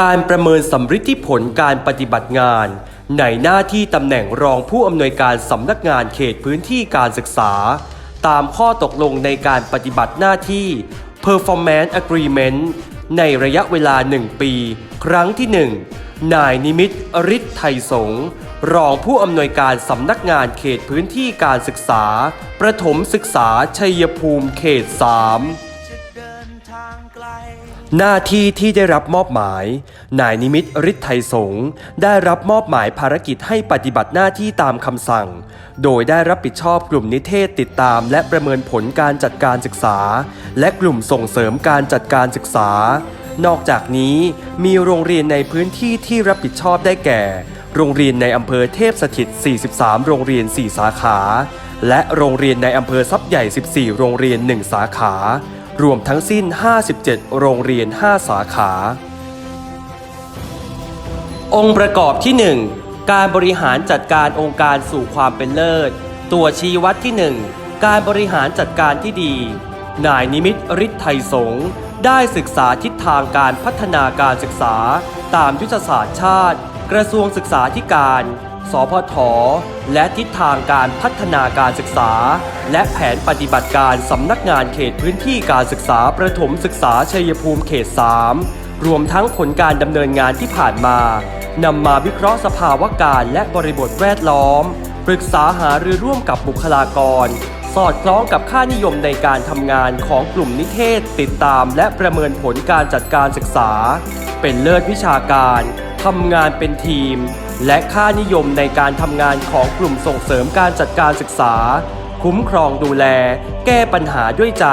การประเมินสำฤทธิผลการปฏิบัติงาน ในหน้าที่ตำแหน่งรองผู้อำนวยการสำนักงานเขตพื้นที่การศึกษา ตามข้อตกลงในการปฏิบัติหน้าที่ Performance Agreement ในระยะเวลา 1 ปี ครั้งที่ 1 นายนิมิตฤทธิ์ไทยสงรองผู้อำนวยการสำนักงานเขตพื้นที่การศึกษา ประถมศึกษาชัยภูมิเขต 3 หน้าที่ที่ได้รับมอบหมาย นายนิมิตรฤทธิ์ไทยสงฆ์ได้รับมอบหมายภารกิจให้ปฏิบัติหน้าที่ตามคำสั่ง โดยได้รับผิดชอบกลุ่มนิเทศติดตาม และประเมินผลการจัดการศึกษา และกลุ่มส่งเสริมการจัดการศึกษา นอกจากนี้มีโรงเรียนในพื้นที่ที่รับผิดชอบได้แก่ โรงเรียนในอำเภอเทพสถิต 43 โรงเรียน 4 สาขา และโรงเรียนในอำเภอทรัพย์ใหญ่ 14 โรงเรียน 1 สาขา รวมทั้งสิ้น 57 โรงเรียน 5 สาขา องค์ประกอบที่ 1 การบริหารจัดการองค์การสู่ความเป็นเลิศ ตัวชี้วัดที่ 1 การบริหารจัดการที่ดี นายนิมิตรฤทธิ์ไทยสงฆ์ได้ศึกษาทิศทางการพัฒนาการศึกษา ตามยุทธศาสตร์ชาติ กระทรวงศึกษาธิการ สพท และทิศทางการพัฒนาการศึกษา และแผนปฏิบัติการสำนักงานเขตพื้นที่การศึกษาประถมศึกษาชัยภูมิเขต 3 รวมทั้งผลการดำเนินงานที่ผ่านมานำมาวิเคราะห์สภาวะการและบริบทแวดล้อม ปรึกษาหารือร่วมกับบุคลากร สอดคล้องกับค่านิยมในการทำงานของกลุ่มนิเทศ ติดตามและประเมินผลการจัดการศึกษา เป็นเลิศวิชาการทำงานเป็นทีม และค่านิยมในการทำงานของกลุ่มส่งเสริมการจัดการศึกษา คุ้มครองดูแล แก้ปัญหาด้วยใจ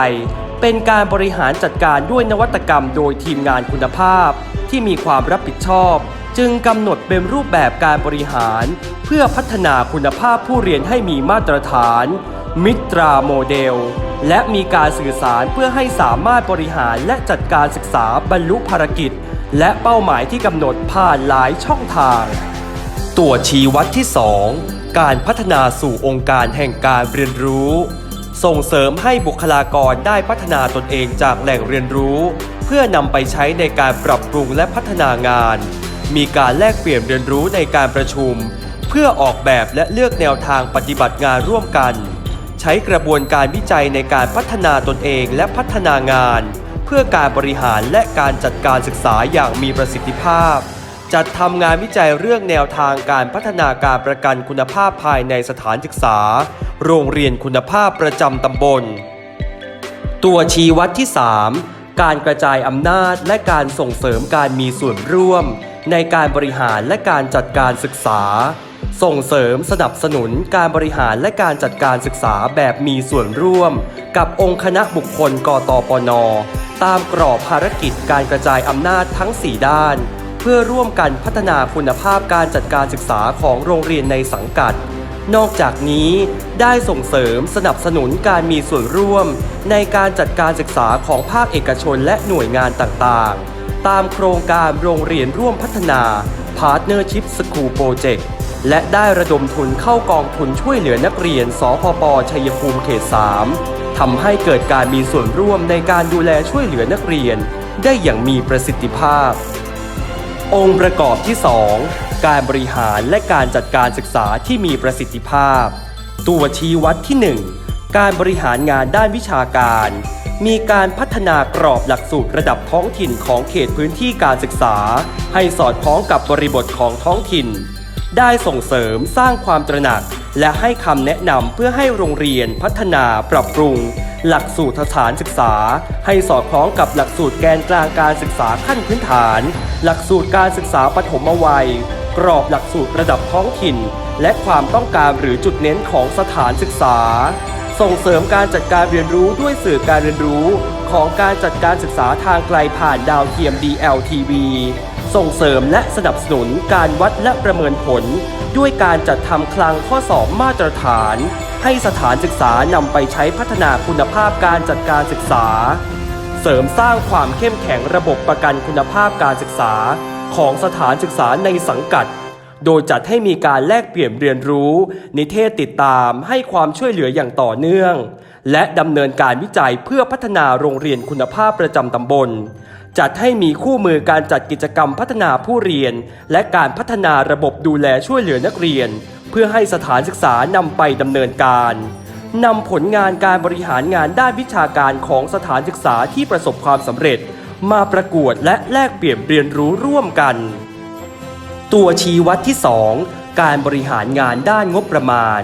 เป็นการบริหารจัดการด้วยนวัตกรรมโดยทีมงานคุณภาพ ที่มีความรับผิดชอบ จึงกำหนดเป็นรูปแบบการบริหาร เพื่อพัฒนาคุณภาพผู้เรียนให้มีมาตรฐาน มิตราโมเดล และมีการสื่อสารเพื่อให้สามารถบริหารและจัดการศึกษาบรรลุภารกิจ และเป้าหมายที่กำหนดผ่านหลายช่องทาง ตัวชี้วัดที่ 2 การพัฒนาสู่องค์การแห่งการเรียนรู้ ส่งเสริมให้บุคลากรได้พัฒนาตนเองจากแหล่งเรียนรู้ เพื่อนำไปใช้ในการปรับปรุงและพัฒนางาน มีการแลกเปลี่ยนเรียนรู้ในการประชุม เพื่อออกแบบและเลือกแนวทางปฏิบัติงานร่วมกัน ใช้กระบวนการวิจัยในการพัฒนาตนเองและพัฒนางาน เพื่อการบริหารและการจัดการศึกษาอย่างมีประสิทธิภาพ จัดทำงานวิจัยเรื่องแนวทางการพัฒนาการประกันคุณภาพภายในสถานศึกษา โรงเรียนคุณภาพประจำตำบล ตัวชี้วัดที่ 3 การกระจายอำนาจและการส่งเสริมการมีส่วนร่วม ในการบริหารและการจัดการศึกษา ส่งเสริมสนับสนุนการบริหารและการจัดการศึกษาแบบมีส่วนร่วม กับองค์คณะบุคคลกตปน ตามกรอบภารกิจการกระจายอำนาจทั้ง 4 ด้าน เพื่อร่วมกันพัฒนาคุณภาพการจัดการศึกษาของโรงเรียนในสังกัด นอกจากนี้ได้ส่งเสริมสนับสนุนการมีส่วนร่วม ในการจัดการศึกษาของภาคเอกชนและหน่วยงานต่างๆ ตามโครงการโรงเรียนร่วมพัฒนา Partnership School Project และได้ระดมทุนเข้ากองทุนช่วยเหลือนักเรียน สพป ชัยภูมิเขต 3 ทำให้เกิดการมีส่วนร่วมในการดูแลช่วยเหลือนักเรียน ได้อย่างมีประสิทธิภาพ องค์ประกอบที่ 2 การบริหารและการจัดการศึกษาที่มีประสิทธิภาพ ตัวชี้วัดที่ 1 การบริหารงานด้านวิชาการ มีการพัฒนากรอบหลักสูตรระดับท้องถิ่นของเขตพื้นที่การศึกษา ให้สอดคล้องกับบริบทของท้องถิ่น ได้ส่งเสริมสร้างความตระหนัก และให้คำแนะนำเพื่อให้โรงเรียนพัฒนาปรับปรุง หลักสูตรสถานศึกษา ให้สอดคล้องกับหลักสูตรแกนกลางการศึกษาขั้นพื้นฐาน หลักสูตรการศึกษาปฐมวัย กรอบหลักสูตรระดับท้องถิ่น และความต้องการหรือจุดเน้นของสถานศึกษา ส่งเสริมการจัดการเรียนรู้ด้วยสื่อการเรียนรู้ ของการจัดการศึกษาทางไกลผ่านดาวเทียม DLTV ส่งเสริมและสนับสนุนการวัดและประเมินผล ด้วยการจัดทำคลังข้อสอบมาตรฐาน ให้สถานศึกษานำไปใช้พัฒนาคุณภาพการจัดการศึกษา เสริมสร้างความเข้มแข็งระบบประกันคุณภาพการศึกษา ของสถานศึกษาในสังกัดโดยจัดให้มีการแลกเปลี่ยนเรียนรู้ นิเทศติดตามให้ความช่วยเหลืออย่างต่อเนื่อง และดำเนินการวิจัยเพื่อพัฒนาโรงเรียนคุณภาพประจำตำบล จัดให้มีคู่มือการจัดกิจกรรมพัฒนาผู้เรียน และการพัฒนาระบบดูแลช่วยเหลือนักเรียน เพื่อให้สถานศึกษานำไปดำเนินการนำผลงานการบริหารงานด้านวิชาการของสถานศึกษาที่ประสบความสำเร็จ มาประกวดและแลกเปลี่ยนเรียนรู้ร่วมกัน ตัวชี้วัดที่ 2 การบริหารงานด้านงบประมาณ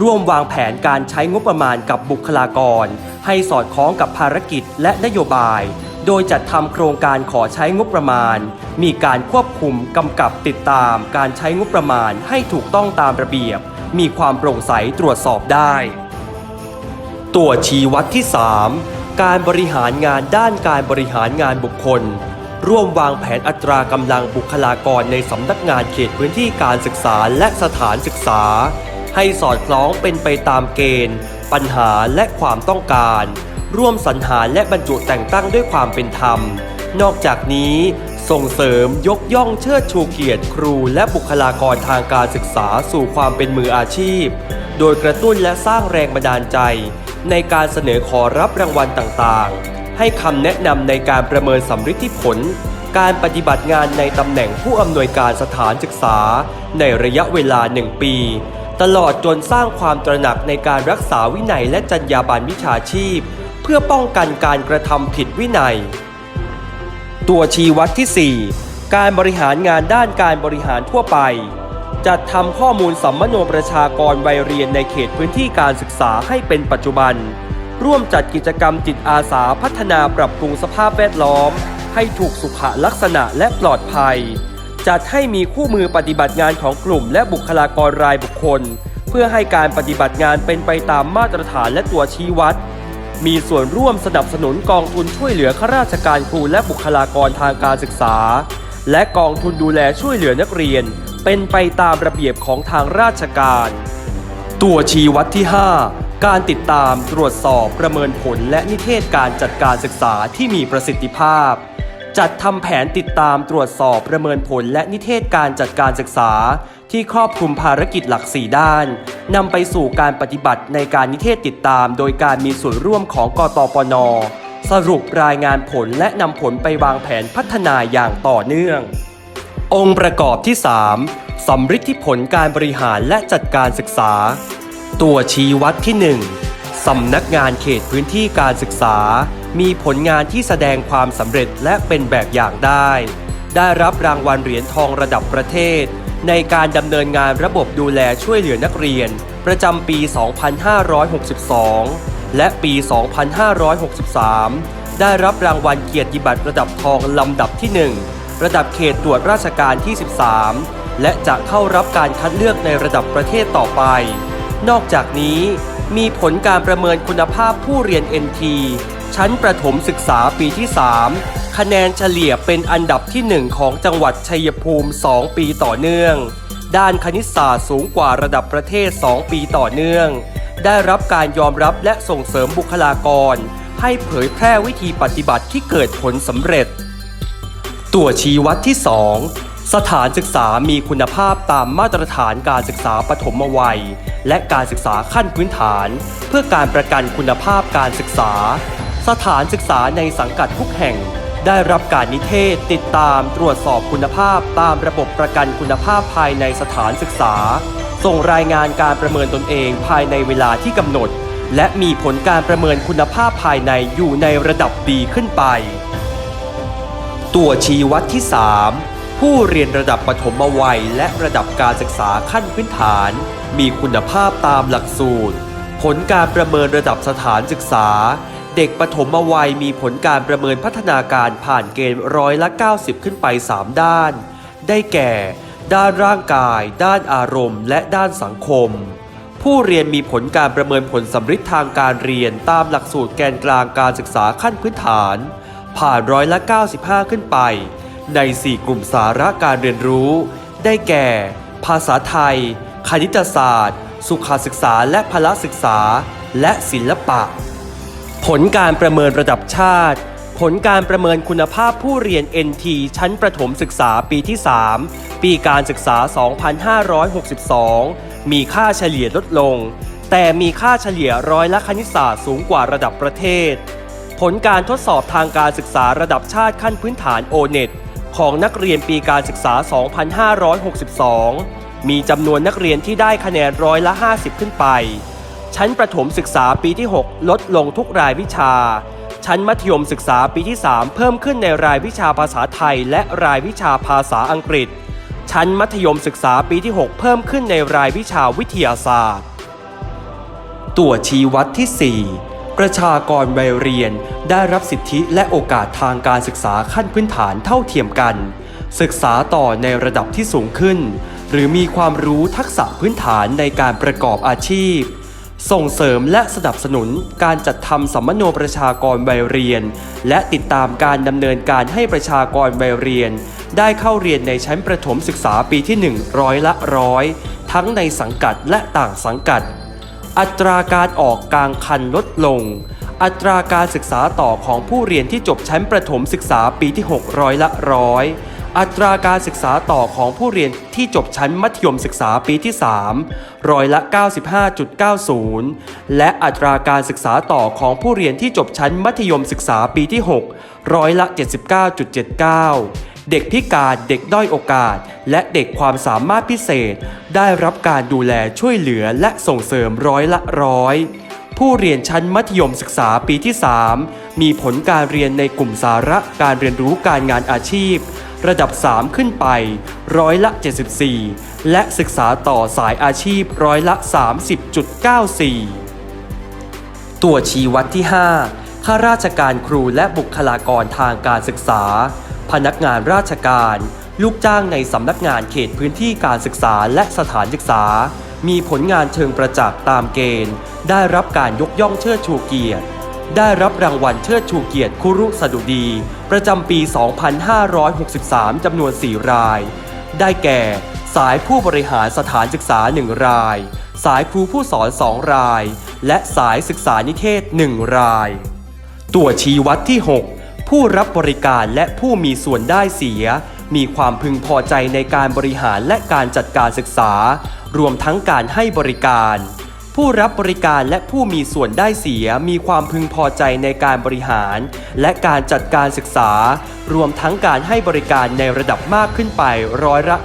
ร่วมวางแผนการใช้งบประมาณกับบุคลากร ให้สอดคล้องกับภารกิจและนโยบาย โดยจัดทำโครงการขอใช้งบประมาณ มีการควบคุมกำกับติดตามการใช้งบประมาณให้ถูกต้องตามระเบียบ มีความโปร่งใสตรวจสอบได้ ตัวชี้วัดที่ 3 การบริหารงานด้านการบริหารงานบุคคล ร่วมวางแผนอัตรากำลังบุคลากรในสำนักงานเขตพื้นที่การศึกษาและสถานศึกษา ให้สอดคล้องเป็นไปตามเกณฑ์ ปัญหาและความต้องการ ร่วมสรรหาและบรรจุแต่งตั้งด้วยความเป็นธรรม นอกจากนี้ส่งเสริมยกย่องเชิดชูเกียรติครูและบุคลากรทางการศึกษาสู่ความเป็นมืออาชีพ โดยกระตุ้นและสร้างแรงบันดาลใจ ในการเสนอขอรับรางวัลต่างๆ ให้คำแนะนำในการประเมินสำฤทธิผล การปฏิบัติงานในตำแหน่งผู้อำนวยการสถานศึกษา ในระยะเวลาหนึ่งปี ตลอดจนสร้างความตระหนักในการรักษาวินัยและจรรยาบรรณวิชาชีพ เพื่อป้องกันการกระทำผิดวินัย ตัวชี้วัดที่ 4 การบริหารงานด้านการบริหารทั่วไป จัดทำข้อมูลสัมมโนประชากรวัยเรียนในเขตพื้นที่การศึกษาให้เป็นปัจจุบัน ร่วมจัดกิจกรรมจิตอาสาพัฒนาปรับปรุงสภาพแวดล้อม ให้ถูกสุขลักษณะและปลอดภัย จัดให้มีคู่มือปฏิบัติงานของกลุ่มและบุคลากรรายบุคคล เพื่อให้การปฏิบัติงานเป็นไปตามมาตรฐานและตัวชี้วัด มีส่วนร่วมสนับสนุนกองทุนช่วยเหลือข้าราชการครูและบุคลากรทางการศึกษา และกองทุนดูแลช่วยเหลือนักเรียน เป็นไปตามระเบียบของทางราชการ ตัวชี้วัดที่ 5 การติดตามตรวจสอบประเมินผลและนิเทศการจัดการศึกษาที่มีประสิทธิภาพ จัดทำแผนติดตามตรวจสอบประเมินผลและนิเทศการจัดการศึกษา ที่ครอบคลุมภารกิจหลัก 4 ด้านนำไปสู่การปฏิบัติในการนิเทศติดตาม โดยการมีส่วนร่วมของกตปน สรุปรายงานผลและนำผลไปวางแผนพัฒนาอย่างต่อเนื่อง องค์ประกอบที่ 3สำฤทธิผลการบริหารและจัดการศึกษา ตัวชี้วัดที่ 1สำนักงานเขตพื้นที่การศึกษา มีผลงานที่แสดงความสำเร็จและเป็นแบบอย่างได้ ได้รับรางวัลเหรียญทองระดับประเทศ ในการดำเนินงานระบบดูแลช่วยเหลือนักเรียน ประจำปี 2562 และปี 2563 ได้รับรางวัลเกียรติบัตรระดับทองลำดับที่ 1 ระดับเขตตรวจราชการที่ 13 และจะเข้ารับการคัดเลือกในระดับประเทศต่อไป นอกจากนี้มีผลการประเมินคุณภาพผู้เรียน NT ชั้นประถมศึกษาปีที่ 3 คะแนนเฉลี่ยเป็นอันดับที่ 1 ของจังหวัดชัยภูมิ 2 ปีต่อเนื่อง ด้านคณิตศาสตร์สูงกว่าระดับประเทศ 2 ปีต่อเนื่อง ได้รับการยอมรับและส่งเสริมบุคลากร ให้เผยแพร่วิธีปฏิบัติที่เกิดผลสำเร็จ ตัวชี้วัดที่ 2สถานศึกษามีคุณภาพตามมาตรฐานการศึกษาปฐมวัย และการศึกษาขั้นพื้นฐาน เพื่อการประกันคุณภาพการศึกษา สถานศึกษาในสังกัดทุกแห่ง ได้รับการนิเทศติดตามตรวจสอบคุณภาพตามระบบประกันคุณภาพภายในสถานศึกษา ส่งรายงานการประเมินตนเองภายในเวลาที่กำหนด และมีผลการประเมินคุณภาพภายในอยู่ในระดับดีขึ้นไป ตัวชี้วัดที่ 3ผู้เรียนระดับปฐมวัยและระดับการศึกษาขั้นพื้นฐาน มีคุณภาพตามหลักสูตร ผลการประเมินระดับสถานศึกษา เด็กปฐมวัยมีผลการประเมินพัฒนาการผ่านเกณฑ์ร้อยละ 90 ขึ้นไป 3 ด้าน ได้แก่ ด้านร่างกาย ด้านอารมณ์ และด้านสังคม ผู้เรียนมีผลการประเมินผลสำฤทธิ์ทางการเรียนตามหลักสูตรแกนกลางการศึกษาขั้นพื้นฐาน ผ่านร้อยละ 95 ขึ้นไป ใน 4 กลุ่มสาระการเรียนรู้ ได้แก่ ภาษาไทย คณิตศาสตร์ สุขศึกษาและพละศึกษา และศิลปะ ผลการประเมินระดับชาติ ผลการประเมินคุณภาพผู้เรียน NT ชั้นประถมศึกษาปีที่ 3 ปีการศึกษา 2562 มีค่าเฉลี่ยลดลง แต่มีค่าเฉลี่ยร้อยละคณิตศาสตร์สูงกว่าระดับประเทศ ผลการทดสอบทางการศึกษาระดับชาติขั้นพื้นฐาน O-NET ของนักเรียนปีการศึกษา 2562 มีจำนวนนักเรียนที่ได้คะแนนร้อยละ 50 ขึ้นไป ชั้นประถมศึกษาปีที่ 6 ลดลงทุกรายวิชา ชั้นมัธยมศึกษาปีที่ 3 เพิ่มขึ้นในรายวิชาภาษาไทย และรายวิชาภาษาอังกฤษ ชั้นมัธยมศึกษาปีที่ 6 เพิ่มขึ้นในรายวิชาวิทยาศาสตร์ ตัวชี้วัดที่ 4 ประชากรวัยเรียนได้รับสิทธิและโอกาสทางการศึกษาขั้นพื้นฐานเท่าเทียมกัน ศึกษาต่อในระดับที่สูงขึ้น หรือมีความรู้ทักษะพื้นฐานในการประกอบอาชีพ ส่งเสริมและสนับสนุนการจัดทำสัมมโนประชากรวัยเรียน และติดตามการดำเนินการให้ประชากรวัยเรียน ได้เข้าเรียนในชั้นประถมศึกษาปีที่ 1 ร้อยละร้อยทั้งในสังกัดและต่างสังกัด อัตราการออกกลางคันลดลง อัตราการศึกษาต่อของผู้เรียนที่จบชั้นประถมศึกษาปีที่ 6 ร้อยละร้อย อัตราการศึกษาต่อของผู้เรียนที่จบชั้นมัธยมศึกษาปีที่ 3 ร้อยละ 95.90 และอัตราการศึกษาต่อของผู้เรียนที่จบชั้นมัธยมศึกษาปีที่ 6 ร้อยละ 79.79เด็กพิการเด็กด้อยโอกาส และเด็กความสามารถพิเศษ ได้รับการดูแลช่วยเหลือและส่งเสริมร้อยละร้อย ผู้เรียนชั้นมัธยมศึกษาปีที่ 3 มีผลการเรียนในกลุ่มสาระการเรียนรู้การงานอาชีพระดับ 3 ขึ้นไป ร้อยละ 74 และศึกษาต่อสายอาชีพร้อยละ 30.94 ตัวชี้วัดที่ 5 ข้าราชการครูและบุคลากรทางการศึกษา พนักงานราชการ ลูกจ้างในสำนักงานเขตพื้นที่การศึกษาและสถานศึกษา มีผลงานเชิงประจักษ์ตามเกณฑ์ ได้รับการยกย่องเชิดชูเกียรติ ได้รับรางวัลเชิดชูเกียรติคุรุสดุดี ประจำปี 2563 จำนวน 4 ราย ได้แก่ สายผู้บริหารสถานศึกษา 1 ราย สายครูผู้สอน 2 ราย และสายศึกษานิเทศ 1 ราย ตัวชี้วัดที่ 6 ผู้รับบริการและผู้มีส่วนได้เสีย มีความพึงพอใจในการบริหารและการจัดการศึกษา รวมทั้งการให้บริการ ผู้รับบริการและผู้มีส่วนได้เสียมีความพึงพอใจในการบริหาร และการจัดการศึกษา รวมทั้งการให้บริการในระดับมากขึ้นไปร้อยละ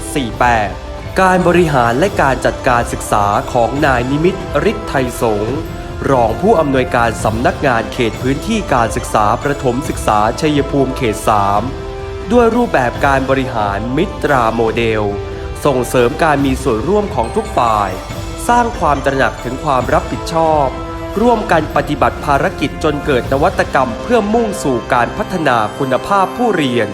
90.48 การบริหารและการจัดการศึกษาของนายนิมิตรฤทธิ์ไทยสงรองผู้อำนวยการสำนักงานเขตพื้นที่การศึกษาประถมศึกษาชัยภูมิเขต 3 ด้วยรูปแบบการบริหารมิตราโมเดล ส่งเสริมการมีส่วนร่วมของทุกฝ่าย สร้างความตระหนักถึงความรับผิดชอบ ร่วมกันปฏิบัติภารกิจจนเกิดนวัตกรรมเพื่อมุ่งสู่การพัฒนาคุณภาพผู้เรียน